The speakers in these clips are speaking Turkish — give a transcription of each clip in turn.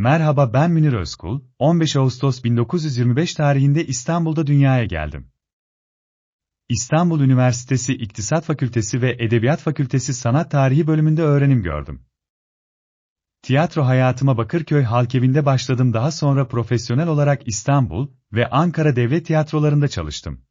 Merhaba ben Münir Özkul, 15 Ağustos 1925 tarihinde İstanbul'da dünyaya geldim. İstanbul Üniversitesi İktisat Fakültesi ve Edebiyat Fakültesi Sanat Tarihi bölümünde öğrenim gördüm. Tiyatro hayatıma Bakırköy Halkevi'nde başladım daha sonra profesyonel olarak İstanbul ve Ankara Devlet Tiyatrolarında çalıştım.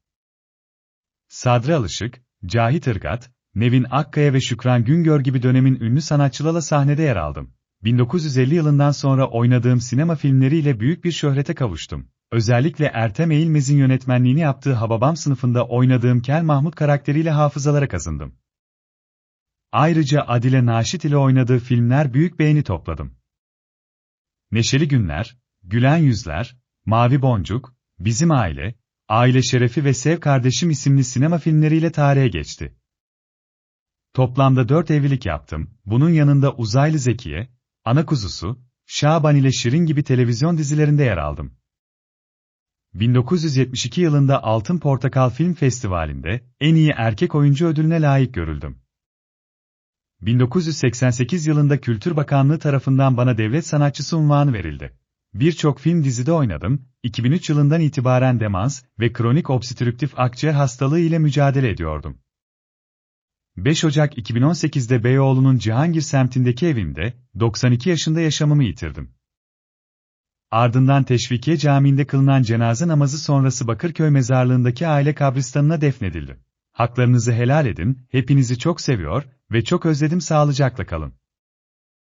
Sadri Alışık, Cahit Irgat, Nevin Akkaya ve Şükran Güngör gibi dönemin ünlü sanatçılarla sahnede yer aldım. 1950 yılından sonra oynadığım sinema filmleriyle büyük bir şöhrete kavuştum. Özellikle Ertem Eğilmez'in yönetmenliğini yaptığı Hababam sınıfında oynadığım Kel Mahmut karakteriyle hafızalara kazındım. Ayrıca Adile Naşit ile oynadığı filmler büyük beğeni topladım. Neşeli Günler, Gülen Yüzler, Mavi Boncuk, Bizim Aile, Aile Şerefi ve Sev Kardeşim isimli sinema filmleriyle tarihe geçti. Toplamda dört evlilik yaptım, bunun yanında Uzaylı Zekiye, Ana Kuzusu, Şaban ile Şirin gibi televizyon dizilerinde yer aldım. 1972 yılında Altın Portakal Film Festivali'nde en iyi erkek oyuncu ödülüne layık görüldüm. 1988 yılında Kültür Bakanlığı tarafından bana devlet sanatçısı unvanı verildi. Birçok film dizide oynadım, 2003 yılından itibaren demans ve kronik obstrüktif akciğer hastalığı ile mücadele ediyordum. 5 Ocak 2018'de Beyoğlu'nun Cihangir semtindeki evimde, 92 yaşında yaşamımı yitirdim. Ardından Teşvikiye Camii'nde kılınan cenaze namazı sonrası Bakırköy mezarlığındaki aile kabristanına defnedildi. Haklarınızı helal edin, hepinizi çok seviyor ve çok özledim sağlıcakla kalın.